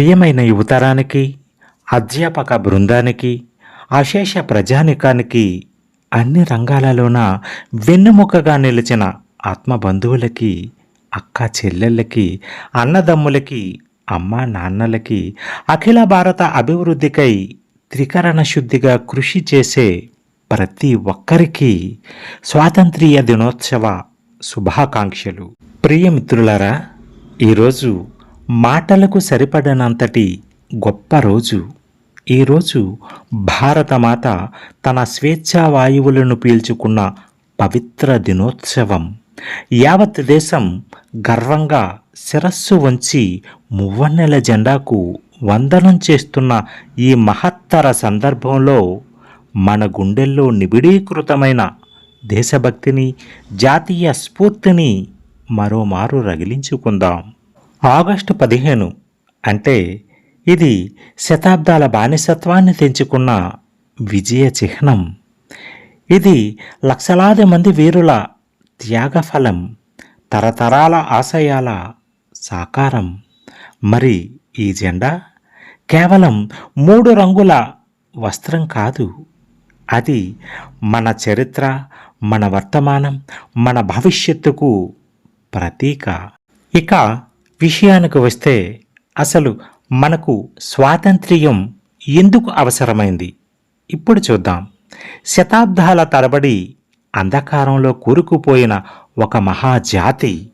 ప్రియమైన యువతరానికి అధ్యాపక బృందానికి అశేష ప్రజానికానికి అన్ని రంగాలలోన వెన్నెముకగా నిలిచిన ఆత్మబంధువులకి అక్క చెల్లెళ్ళకి అన్నదమ్ములకి అమ్మ నాన్నలకి అఖిల భారత అభివృద్ధికై త్రికరణ శుద్ధిగా కృషి చేసే ప్రతి ఒక్కరికి స్వాతంత్ర్య దినోత్సవ శుభాకాంక్షలు. ప్రియమిత్రులారా ఈరోజు మాటలకు సరిపడనంతటి గొప్ప రోజు. ఈరోజు భారతమాత తన స్వేచ్ఛా వాయువులను పీల్చుకున్న పవిత్ర దినోత్సవం. యావత్ దేశం గర్వంగా శిరస్సు వంచి మువ్వన్నెల జెండాకు వందనం చేస్తున్న ఈ మహత్తర సందర్భంలో మన గుండెల్లో నిబిడీకృతమైన దేశభక్తిని జాతీయ స్ఫూర్తిని మరోమారు రగిలించుకుందాం. ఆగస్టు పదిహేను అంటే ఇది శతాబ్దాల బానిసత్వాన్ని తెంచుకున్న విజయ చిహ్నం. ఇది లక్షలాది మంది వీరుల త్యాగఫలం తరతరాల ఆశయాల సాకారం. మరి ఈ జెండా కేవలం మూడు రంగుల వస్త్రం కాదు. అది మన చరిత్ర మన వర్తమానం మన భవిష్యత్తుకు ప్రతీక. ఇక విషయానికి వస్తే అసలు మనకు స్వాతంత్ర్యం ఎందుకు అవసరమైంది? ఇప్పుడు చూద్దాం. శతాబ్దాల తరబడి అంధకారంలో కూరుకుపోయిన ఒక మహాజాతి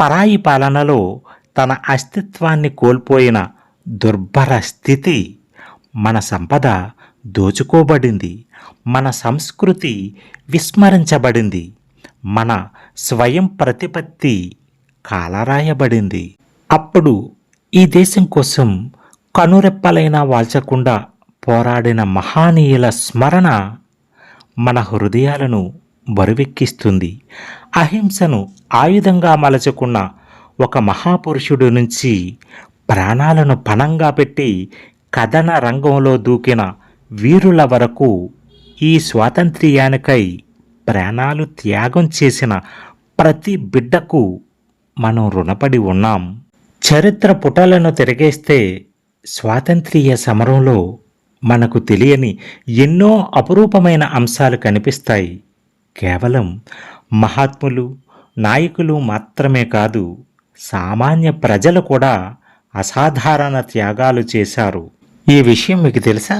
పరాయి పాలనలో తన అస్తిత్వాన్ని కోల్పోయిన దుర్భర స్థితి మన సంపద దోచుకోబడింది. మన సంస్కృతి విస్మరించబడింది. మన స్వయం ప్రతిపత్తి కాలరాయబడింది. అప్పుడు ఈ దేశం కోసం కనురెప్పలైనా వాల్చకుండా పోరాడిన మహానీయుల స్మరణ మన హృదయాలను బరువెక్కిస్తుంది. అహింసను ఆయుధంగా మలచుకున్న ఒక మహాపురుషుడు నుంచి ప్రాణాలను పణంగా పెట్టి కథన రంగంలో దూకిన వీరుల వరకు ఈ స్వాతంత్ర్యానికై ప్రాణాలు త్యాగం చేసిన ప్రతి బిడ్డకు మనం రుణపడి ఉన్నాం. చరిత్ర పుటలను తిరగేస్తే స్వాతంత్ర్య సమరంలో మనకు తెలియని ఎన్నో అపురూపమైన అంశాలు కనిపిస్తాయి. కేవలం మహాత్ములు నాయకులు మాత్రమే కాదు సామాన్య ప్రజలు కూడా అసాధారణ త్యాగాలు చేశారు. ఈ విషయం మీకు తెలుసా?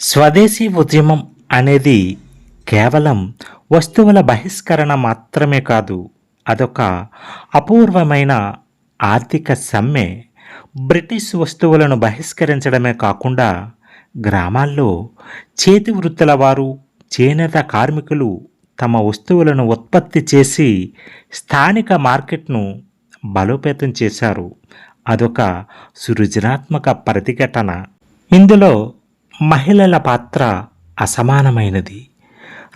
స్వదేశీ ఉద్యమం అనేది కేవలం వస్తువుల బహిష్కరణ మాత్రమే కాదు అదొక అపూర్వమైన ఆర్థిక సమ్మె. బ్రిటిష్ వస్తువులను బహిష్కరించడమే కాకుండా గ్రామాల్లో చేతి వృత్తుల వారు చేనేత కార్మికులు తమ వస్తువులను ఉత్పత్తి చేసి స్థానిక మార్కెట్ను బలోపేతం చేశారు. అదొక సృజనాత్మక ప్రతిఘటన. ఇందులో మహిళల పాత్ర అసమానమైనది.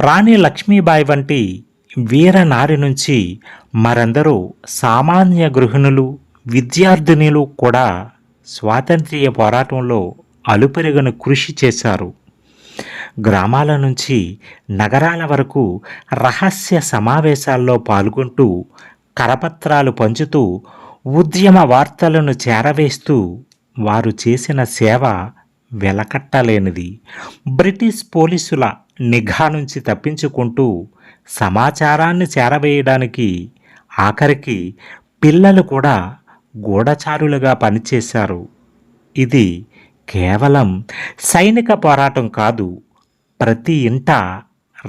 రాణి లక్ష్మీబాయి వంటి వీర నారి నుంచి మరందరూ సామాన్య గృహిణులు విద్యార్థినులు కూడా స్వాతంత్ర్య పోరాటంలో అలుపెరుగను కృషి చేశారు. గ్రామాల నుంచి నగరాల వరకు రహస్య సమావేశాల్లో పాల్గొంటూ కరపత్రాలు పంచుతూ ఉద్యమ వార్తలను చేరవేస్తూ వారు చేసిన సేవ వెలకట్టలేనిది. బ్రిటిష్ పోలీసుల నిఘా నుంచి తప్పించుకుంటూ సమాచారాన్ని చేరవేయడానికి ఆఖరికి పిల్లలు కూడా గూఢచారులుగా పనిచేశారు. ఇది కేవలం సైనిక పోరాటం కాదు ప్రతి ఇంట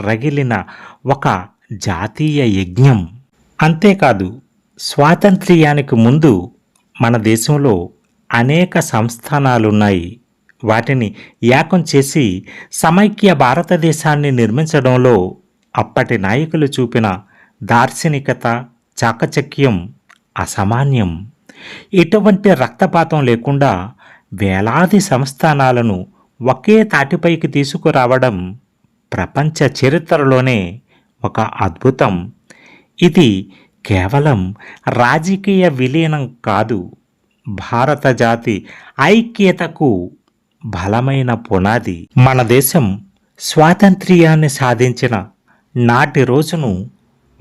రగిలిన ఒక జాతీయ యజ్ఞం. అంతేకాదు స్వాతంత్ర్యానికి ముందు మన దేశంలో అనేక సంస్థానాలున్నాయి. వాటిని ఏకం చేసి సమైక్య భారతదేశాన్ని నిర్మించడంలో అప్పటి నాయకులు చూపిన దార్శనికత చాకచక్యం అసామాన్యం. ఎటువంటి రక్తపాతం లేకుండా వేలాది సంస్థానాలను ఒకే తాటిపైకి తీసుకురావడం ప్రపంచ చరిత్రలోనే ఒక అద్భుతం. ఇది కేవలం రాజకీయ విలీనం కాదు భారత జాతి ఐక్యతకు బలమైన పునాది. మన దేశం స్వాతంత్ర్యాన్ని సాధించిన నాటి రోజును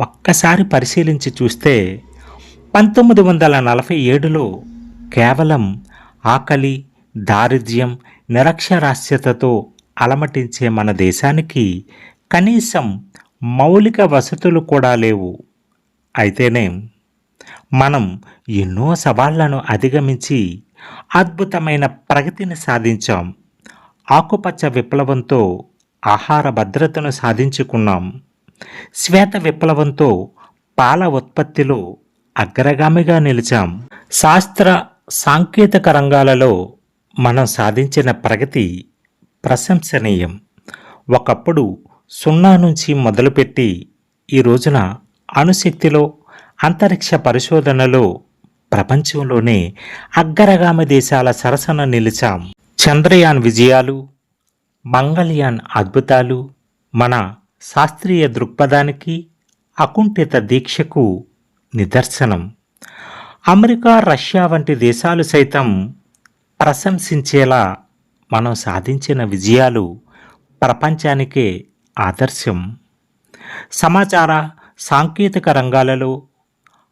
ఒక్కసారి పరిశీలించి చూస్తే పంతొమ్మిది వందల నలభై ఏడులో కేవలం ఆకలి దారిద్ర్యం నిరక్షరాస్యతతో అలమటించే మన దేశానికి కనీసం మౌలిక వసతులు కూడా లేవు. అయితేనే మనం ఎన్నో సవాళ్ళను అధిగమించి అద్భుతమైన ప్రగతిని సాధించాం. ఆకుపచ్చ విప్లవంతో ఆహార భద్రతను సాధించుకున్నాం. శ్వేత విప్లవంతో పాల ఉత్పత్తిలో అగ్రగామిగా నిలిచాం. శాస్త్ర సాంకేతిక రంగాలలో మనం సాధించిన ప్రగతి ప్రశంసనీయం. ఒకప్పుడు సున్నా నుంచి మొదలుపెట్టి ఈ రోజున అణుశక్తిలో అంతరిక్ష పరిశోధనలో ప్రపంచంలోనే అగ్రగామి దేశాల సరసన నిలిచాం. చంద్రయాన్ విజయాలు మంగళయాన్ అద్భుతాలు మన శాస్త్రీయ దృక్పథానికి అకుంఠిత దీక్షకు నిదర్శనం. అమెరికా రష్యా వంటి దేశాలు సైతం ప్రశంసించేలా మనం సాధించిన విజయాలు ప్రపంచానికే ఆదర్శం. సమాచార సాంకేతిక రంగాలలో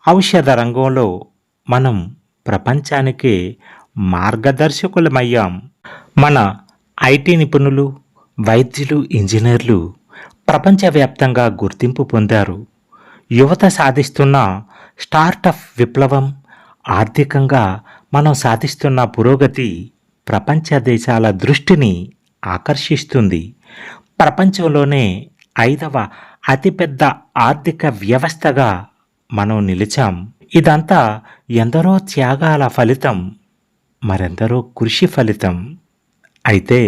ఔషధ రంగంలో మనం ప్రపంచానికే మార్గదర్శకులమయ్యాం. మన ఐటీ నిపుణులు వైద్యులు ఇంజనీర్లు ప్రపంచవ్యాప్తంగా గుర్తింపు పొందారు. యువత సాధిస్తున్న స్టార్టప్ విప్లవం ఆర్థికంగా మనం సాధిస్తున్న పురోగతి ప్రపంచ దేశాల దృష్టిని ఆకర్షిస్తుంది. ప్రపంచంలోనే ఐదవ అతిపెద్ద ఆర్థిక వ్యవస్థగా మనం నిలిచాం. ఇదంతా ఎందరో త్యాగాల ఫలితం మరెందరో కృషి ఫలితం. అయితే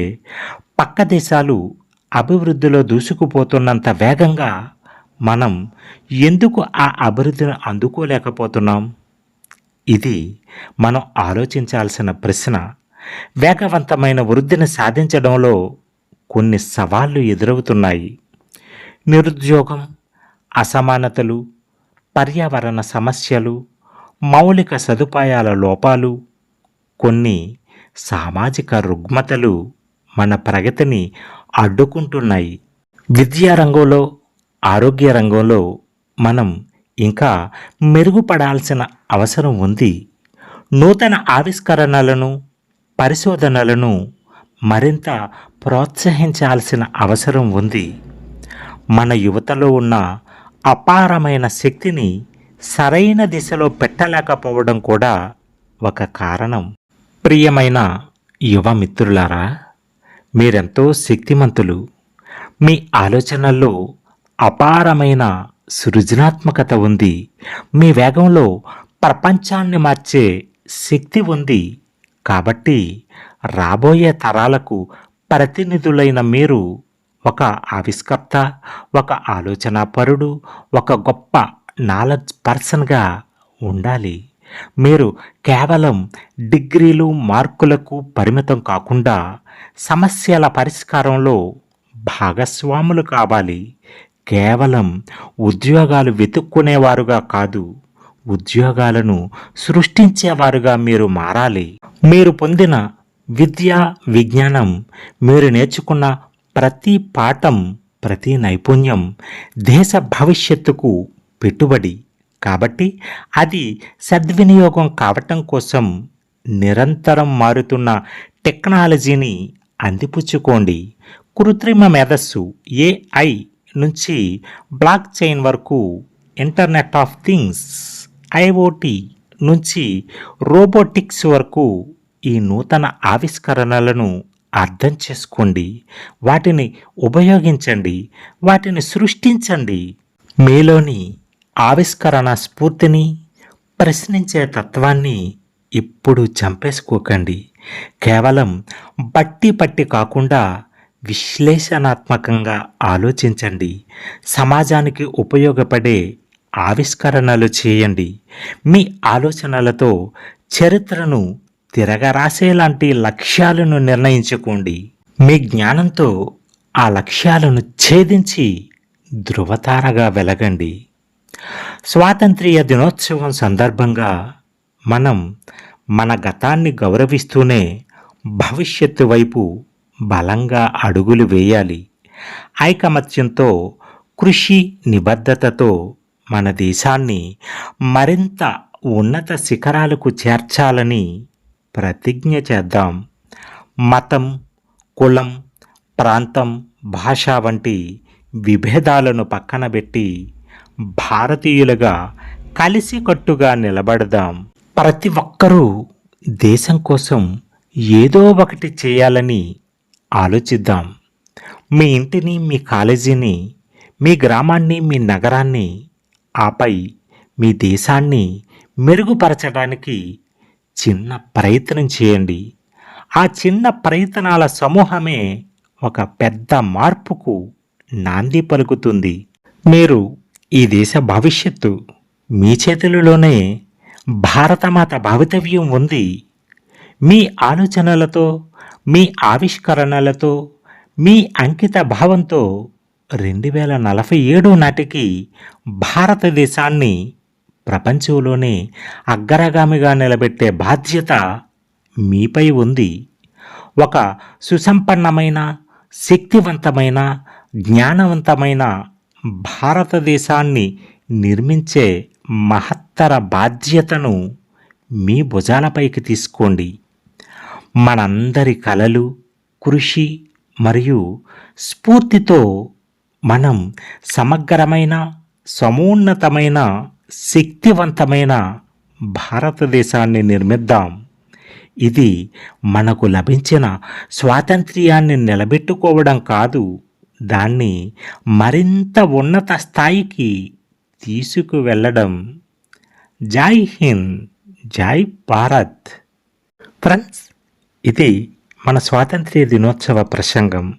పక్క దేశాలు అభివృద్ధిలో దూసుకుపోతున్నంత వేగంగా మనం ఎందుకు ఆ అభివృద్ధిని అందుకోలేకపోతున్నాం? ఇది మనం ఆలోచించాల్సిన ప్రశ్న. వేగవంతమైన వృద్ధిని సాధించడంలో కొన్ని సవాళ్ళు ఎదురవుతున్నాయి. నిరుద్యోగం అసమానతలు పర్యావరణ సమస్యలు మౌలిక సదుపాయాల లోపాలు కొన్ని సామాజిక రుగ్మతలు మన ప్రగతిని అడ్డుకుంటున్నాయి. విద్యా రంగంలో ఆరోగ్య రంగంలో మనం ఇంకా మెరుగుపడాల్సిన అవసరం ఉంది. నూతన ఆవిష్కరణలను పరిశోధనలను మరింత ప్రోత్సహించాల్సిన అవసరం ఉంది. మన యువతలో ఉన్న అపారమైన శక్తిని సరైన దిశలో పెట్టలేకపోవడం కూడా ఒక కారణం. ప్రియమైన యువ మిత్రులారా మీరెంతో శక్తిమంతులు. మీ ఆలోచనల్లో అపారమైన సృజనాత్మకత ఉంది. మీ వేగంలో ప్రపంచాన్ని మార్చే శక్తి ఉంది. కాబట్టి రాబోయే తరాలకు ప్రతినిధులైన మీరు ఒక ఆవిష్కర్త ఒక ఆలోచనాపరుడు ఒక గొప్ప నాలెడ్జ్ పర్సన్గా ఉండాలి. మీరు కేవలం డిగ్రీలు మార్కులకు పరిమితం కాకుండా సమస్యల పరిష్కారంలో భాగస్వాములు కావాలి. కేవలం ఉద్యోగాలు వెతుక్కునేవారుగా కాదు ఉద్యోగాలను సృష్టించేవారుగా మీరు మారాలి. మీరు పొందిన విద్య విజ్ఞానం మీరు నేర్చుకున్న ప్రతి పాఠం ప్రతి నైపుణ్యం దేశ భవిష్యత్తుకు పెట్టుబడి. కాబట్టి అది సద్వినియోగం కావటం కోసం నిరంతరం మారుతున్న టెక్నాలజీని అందిపుచ్చుకోండి. కృత్రిమ మేధస్సు ఏఐ నుంచి బ్లాక్ చైన్ వరకు ఇంటర్నెట్ ఆఫ్ థింగ్స్ ఐఓటి నుంచి రోబోటిక్స్ వరకు ఈ నూతన ఆవిష్కరణలను అర్థం చేసుకోండి. వాటిని ఉపయోగించండి. వాటిని సృష్టించండి. మీలోని ఆవిష్కరణ స్ఫూర్తిని ప్రశ్నించే తత్వాన్ని ఇప్పుడు చంపేసుకోకండి. కేవలం బట్టి పట్టి కాకుండా విశ్లేషణాత్మకంగా ఆలోచించండి. సమాజానికి ఉపయోగపడే ఆవిష్కరణలు చేయండి. మీ ఆలోచనలతో చరిత్రను తిరగరాసేలాంటి లక్ష్యాలను నిర్ణయించుకోండి. మీ జ్ఞానంతో ఆ లక్ష్యాలను ఛేదించి ధృవతారగా వెలగండి. స్వాతంత్ర్య దినోత్సవం సందర్భంగా మనం మన గతాన్ని గౌరవిస్తూనే భవిష్యత్తు వైపు బలంగా అడుగులు వేయాలి. ఐకమత్యంతో కృషి నిబద్ధతతో మన దేశాన్ని మరింత ఉన్నత శిఖరాలకు చేర్చాలని ప్రతిజ్ఞ చేద్దాం. మతం కులం ప్రాంతం భాష వంటి విభేదాలను పక్కన పెట్టి భారతీయులుగా కలిసికట్టుగా నిలబడదాం. ప్రతి ఒక్కరూ దేశం కోసం ఏదో ఒకటి చేయాలని ఆలోచిద్దాం. మీ ఇంటిని మీ కాలేజీని మీ గ్రామాన్ని మీ నగరాన్ని ఆపై మీ దేశాన్ని మెరుగుపరచడానికి చిన్న ప్రయత్నం చేయండి. ఆ చిన్న ప్రయత్నాల సమూహమే ఒక పెద్ద మార్పుకు నాంది పలుకుతుంది. మీరు ఈ దేశ భవిష్యత్తు మీ చేతులలోనే భారతమాత భవితవ్యం ఉంది. మీ ఆలోచనలతో మీ ఆవిష్కరణలతో మీ అంకిత భావంతో రెండు వేల నలభై ఏడు నాటికి భారతదేశాన్ని ప్రపంచంలోనే అగ్రగామిగా నిలబెట్టే బాధ్యత మీపై ఉంది. ఒక సుసంపన్నమైన శక్తివంతమైన జ్ఞానవంతమైన భారతదేశాన్ని నిర్మించే మహత్తర బాధ్యతను మీ భుజాలపైకి తీసుకోండి. మనందరి కలలు కృషి మరియు స్ఫూర్తితో మనం సమగ్రమైన సమోన్నతమైన శక్తివంతమైన భారతదేశాన్ని నిర్మిద్దాం. ఇది మనకు లభించిన స్వాతంత్ర్యాన్ని నిలబెట్టుకోవడం కాదు దాన్ని మరింత ఉన్నత స్థాయికి తీసుకువెళ్ళడం. జై హింద్ జై భారత్. ఫ్రెండ్స్ ఇది మన స్వాతంత్ర్య దినోత్సవ ప్రసంగం.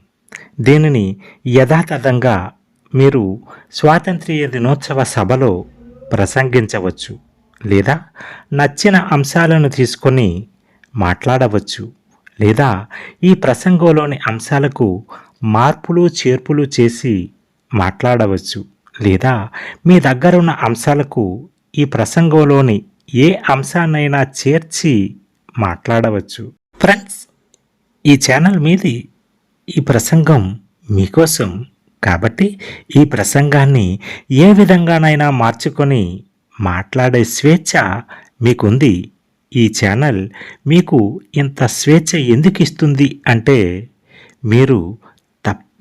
దీనిని యథాతథంగా మీరు స్వాతంత్ర్య దినోత్సవ సభలో ప్రసంగించవచ్చు లేదా నచ్చిన అంశాలను తీసుకొని మాట్లాడవచ్చు లేదా ఈ ప్రసంగంలోని అంశాలకు మార్పులు చేర్పులు చేసి మాట్లాడవచ్చు లేదా మీ దగ్గర ఉన్న అంశాలకు ఈ ప్రసంగంలోని ఏ అంశాన్నైనా చేర్చి మాట్లాడవచ్చు. ఫ్రెండ్స్ ఈ ఛానల్ మీది ఈ ప్రసంగం మీకోసం కాబట్టి ఈ ప్రసంగాన్ని ఏ విధంగానైనా మార్చుకొని మాట్లాడే స్వేచ్ఛ మీకుంది. ఈ ఛానల్ మీకు ఇంత స్వేచ్ఛ ఎందుకు ఇస్తుంది అంటే మీరు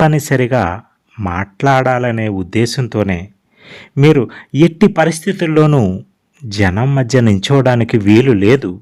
తప్పనిసరిగా మాట్లాడాలనే ఉద్దేశంతోనే మీరు ఎట్టి పరిస్థితుల్లోనూ జనం మధ్య నించోవడానికి వీలు లేదు.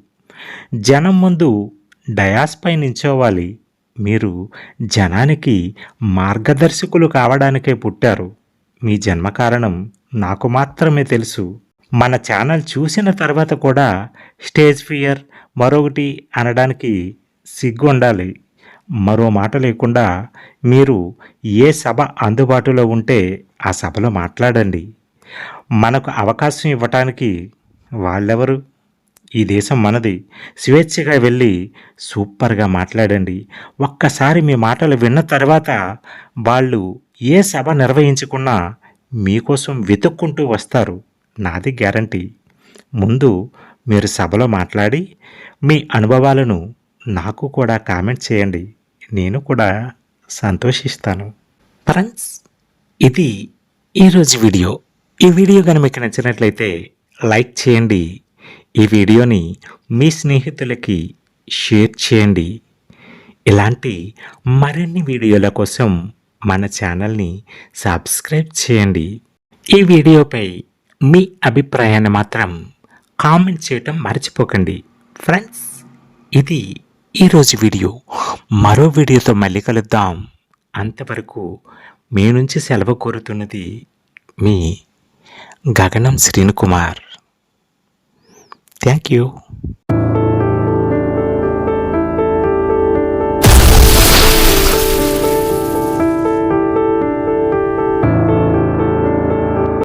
జనం ముందు డయాస్పై నించోవాలి. మీరు జనానికి మార్గదర్శకులు కావడానికే పుట్టారు. మీ జన్మ కారణం నాకు మాత్రమే తెలుసు. మన ఛానల్ చూసిన తర్వాత కూడా స్టేజ్ ఫియర్ మరొకటి అనడానికి సిగ్గు ఉండాలి మరో మాట లేకుండా మీరు ఏ సభ అందుబాటులో ఉంటే ఆ సభలో మాట్లాడండి. మనకు అవకాశం ఇవ్వటానికి వాళ్ళెవరు? ఈ దేశం మనది. స్వేచ్ఛగా వెళ్ళి సూపర్గా మాట్లాడండి. ఒక్కసారి మీ మాటలు విన్న తర్వాత వాళ్ళు ఏ సభ నిర్వహించుకున్నా మీకోసం వెతుక్కుంటూ వస్తారు. నాది గ్యారంటీ. ముందు మీరు సభలో మాట్లాడి మీ అనుభవాలను నాకు కూడా కామెంట్ చేయండి. నేను కూడా సంతోషిస్తాను. ఫ్రెండ్స్ ఇది ఈరోజు వీడియో. ఈ వీడియో కనుక మీకు నచ్చినట్లయితే లైక్ చేయండి. ఈ వీడియోని మీ స్నేహితులకి షేర్ చేయండి. ఇలాంటి మరిన్ని వీడియోల కోసం మన ఛానల్ని సబ్స్క్రైబ్ చేయండి. ఈ వీడియోపై మీ అభిప్రాయాన్ని మాత్రం కామెంట్ చేయటం మర్చిపోకండి. ఫ్రెండ్స్ ఇది ఈరోజు వీడియో. మరో వీడియోతో మళ్ళీ కలుద్దాం. అంతవరకు మీ నుంచి సెలవు కోరుతున్నది మీ గగనం శ్రీనుకుమార్ థ్యాంక్ యూ.